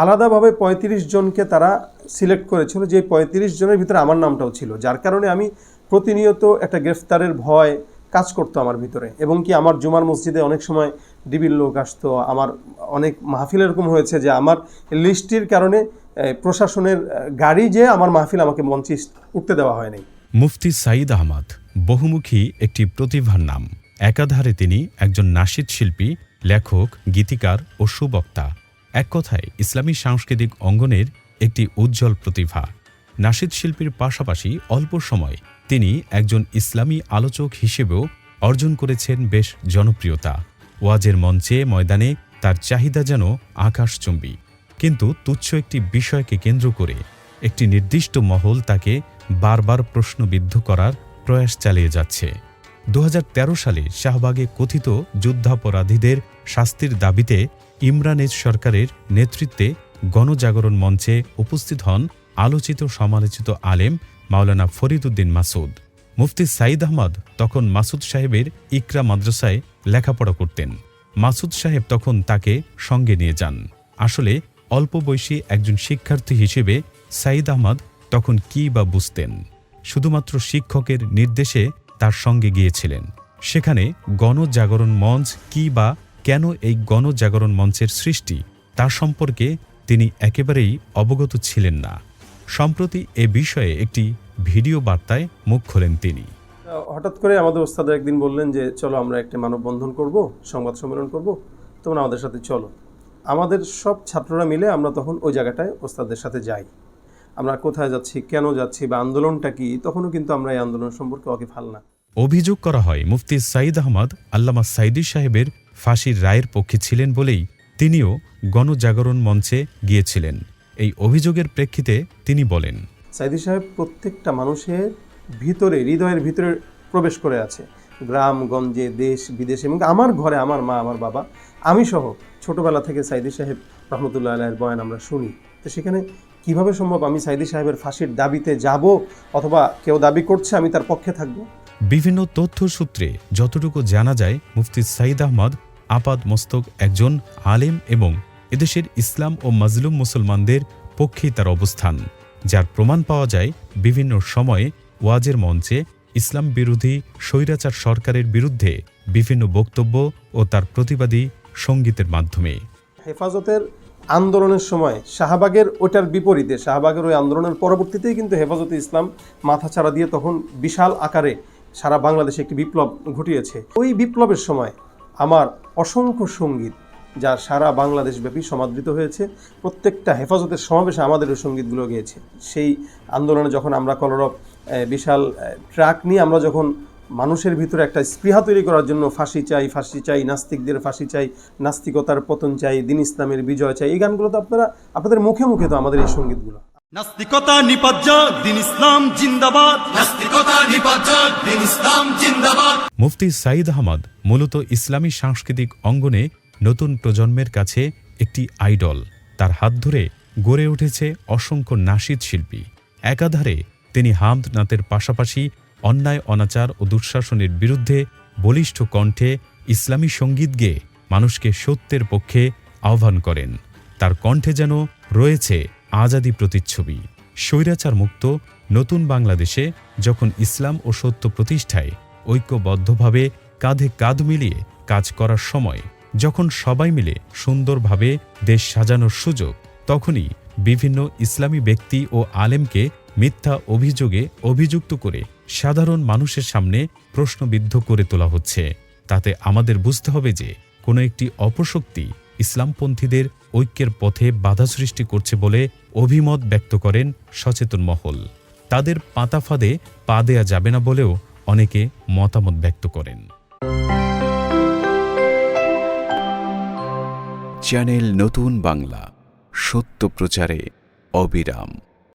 আলাদাভাবে পঁয়ত্রিশ জনকে তারা সিলেক্ট করেছিল, যে পঁয়ত্রিশ জনের ভিতরে আমার নামটাও ছিল, যার কারণে আমি প্রতিনিয়ত একটা গ্রেফতারের ভয় কাজ করতো আমার ভিতরে। এবং কি আমার জুমার মসজিদে অনেক সময় ডিবির লোক আসতো, আমার অনেক মাহফিল এরকম হয়েছে যে আমার লিস্টির কারণে প্রশাসনের গাড়ি যে আমার মাহফিল আমাকে মঞ্চে উঠতে দেওয়া হয়নি। মুফতি সাঈদ আহমদ বহুমুখী একটি প্রতিভার নাম। একাধারে তিনি একজন নাশিদ শিল্পী, লেখক, গীতিকার ও সুবক্তা। এক কথায়, ইসলামী সাংস্কৃতিক অঙ্গনের একটি উজ্জ্বল প্রতিভা। নাশিদ শিল্পীর পাশাপাশি অল্প সময় তিনি একজন ইসলামী আলোচক হিসেবেও অর্জন করেছেন বেশ জনপ্রিয়তা। ওয়াজের মঞ্চে ময়দানে তার চাহিদা যেন আকাশচুম্বী। কিন্তু তুচ্ছ একটি বিষয়কে কেন্দ্র করে একটি নির্দিষ্ট মহল তাকে বারবার প্রশ্নবিদ্ধ করার প্রয়াস চালিয়ে যাচ্ছে। দু হাজার তেরো সালে শাহবাগে কথিত যুদ্ধাপরাধীদের শাস্তির দাবিতে ইমরানেজ সরকারের নেতৃত্বে গণজাগরণ মঞ্চে উপস্থিত হন আলোচিত সমালোচিত আলেম মাওলানা ফরিদুদ্দিন মাসুদ মুফতি সাঈদ আহমদ তখন মাসুদ সাহেবের ইকরা মাদ্রাসায় লেখাপড়া করতেন। মাসুদ সাহেব তখন তাকে সঙ্গে নিয়ে যান। আসলে অল্প বয়সী একজন শিক্ষার্থী হিসেবে সাঈদ আহমদ তখন কি বা বুঝতেন? শুধুমাত্র শিক্ষকের নির্দেশে তার সঙ্গে গিয়েছিলেন। সেখানে গণজাগরণ মঞ্চ কি বা কেন এই গণজাগরণ মঞ্চের সৃষ্টি? তার সম্পর্কে তিনি একেবারেই অবগত ছিলেন না। সম্প্রতি এ বিষয়ে একটি ভিডিও বার্তায় মুখ খোলেন তিনি। হঠাৎ করে আমাদের ওস্তাদ একদিন বললেন যে চলো আমরা একটি মানববন্ধন করব সংবাদ সম্মেলন করব তোমরা আমাদের সাথে চলো। আমাদের সব ছাত্ররা মিলে আমরা তখন ওই জায়গাটায় ওস্তাদের সাথে যাই। আমরা কোথায় যাচ্ছি কেন যাচ্ছি বা আন্দোলনটা কি তখনও কিন্তু আমরা এই আন্দোলন সম্পর্কে ওয়াকিফাল না। অভিযোগ করা হয় মুফতি সাঈদ আহমদ আল্লামা সাইদি সাহেবের ফাঁসির রায়ের পক্ষে ছিলেন বলেই তিনিও গণজাগরণ মঞ্চে গিয়েছিলেন। এই অভিযোগের প্রেক্ষিতে তিনি বলেন সাইদি সাহেব প্রত্যেকটা মানুষের ভিতরে হৃদয়ের ভিতরে প্রবেশ করে আছে। গ্রাম গঞ্জে দেশ বিদেশে এবং আমার ঘরে আমার মা আমার বাবা আমি সহ ছোটবেলা থেকে সাইদি সাহেব রহমতুল্লাহ আলাহের বয়ান আমরা শুনি। তো সেখানে কীভাবে সম্ভব আমি সাইদি সাহেবের ফাঁসির দাবিতে যাব অথবা কেউ দাবি করছে আমি তার পক্ষে থাকব? বিভিন্ন তথ্য সূত্রে যতটুকু জানা যায় মুফতি সাঈদ আহমদ আপাদ মস্তক একজন আলেম এবং এদেশের ইসলাম ও মাজলুম মুসলমানদের পক্ষেই তার অবস্থান, যার প্রমাণ পাওয়া যায় বিভিন্ন সময়ে ওয়াজের মঞ্চে ইসলাম বিরোধী স্বৈরাচার সরকারের বিরুদ্ধে বিভিন্ন বক্তব্য ও তার প্রতিবাদী সঙ্গীতের মাধ্যমে। হেফাজতের আন্দোলনের সময় শাহবাগের ওটার বিপরীতে, শাহবাগের ওই আন্দোলনের পরবর্তীতেই কিন্তু হেফাজতে ইসলাম মাথা ছাড়া দিয়ে তখন বিশাল আকারে সারা বাংলাদেশে একটি বিপ্লব ঘটিয়েছে। ওই বিপ্লবের সময় আমার অসংখ্য সংগীত যা সারা বাংলাদেশ ব্যাপী সমাদৃত হয়েছে। প্রত্যেকটা হেফাজতের সমাবেশে আমাদের ওই সঙ্গীতগুলো গিয়েছে। সেই আন্দোলনে যখন আমরা কলরব বিশাল ট্রাক নিয়ে আমরা যখন মানুষের ভিতরে একটা স্পৃহা তৈরি করার জন্য ফাঁসি চাই ফাঁসি চাই, নাস্তিকদের ফাঁসি চাই, নাস্তিকতার পতন চাই, দিন ইসলামের বিজয় চাই, এই গানগুলো তো আপনারা, আপনাদের মুখে মুখে তো আমাদের এই সঙ্গীতগুলো। নাস্তিকতা নিপাজ্য দিন ইসলাম জিন্দাবাদ। মুফতি সাঈদ আহমদ মূলত ইসলামী সাংস্কৃতিক অঙ্গনে নতুন প্রজন্মের কাছে একটি আইডল। তার হাত ধরে গড়ে উঠেছে অসংখ্য নাশিদ শিল্পী। একাধারে তিনি হামদ নাতের পাশাপাশি অন্যায়, অনাচার ও দুঃশাসনের বিরুদ্ধে বলিষ্ঠ কণ্ঠে ইসলামী সংগীত গেয়ে মানুষকে সত্যের পক্ষে আহ্বান করেন। তার কণ্ঠে যেন রয়েছে আজাদি প্রতিচ্ছবি। স্বৈরাচার মুক্ত নতুন বাংলাদেশে যখন ইসলাম ও সত্য প্রতিষ্ঠায় ঐক্যবদ্ধভাবে কাঁধে কাঁধ মিলিয়ে কাজ করার সময়, যখন সবাই মিলে সুন্দরভাবে দেশ সাজানোর সুযোগ, তখনই বিভিন্ন ইসলামী ব্যক্তি ও আলেমকে মিথ্যা অভিযোগে অভিযুক্ত করে সাধারণ মানুষের সামনে প্রশ্নবিদ্ধ করে তোলা হচ্ছে। তাতে আমাদের বুঝতে হবে যে, কোনো একটি অপশক্তি ইসলামপন্থীদের ঐক্যের পথে বাধা সৃষ্টি করছে বলে অভিমত ব্যক্ত করেন সচেতন মহল। তাদের পাতা ফাঁদে পা দেয়া যাবে না বলেও অনেকে মতামত ব্যক্ত করেন। চ্যানেল নতুন বাংলা, সত্য প্রচারে অবিরাম।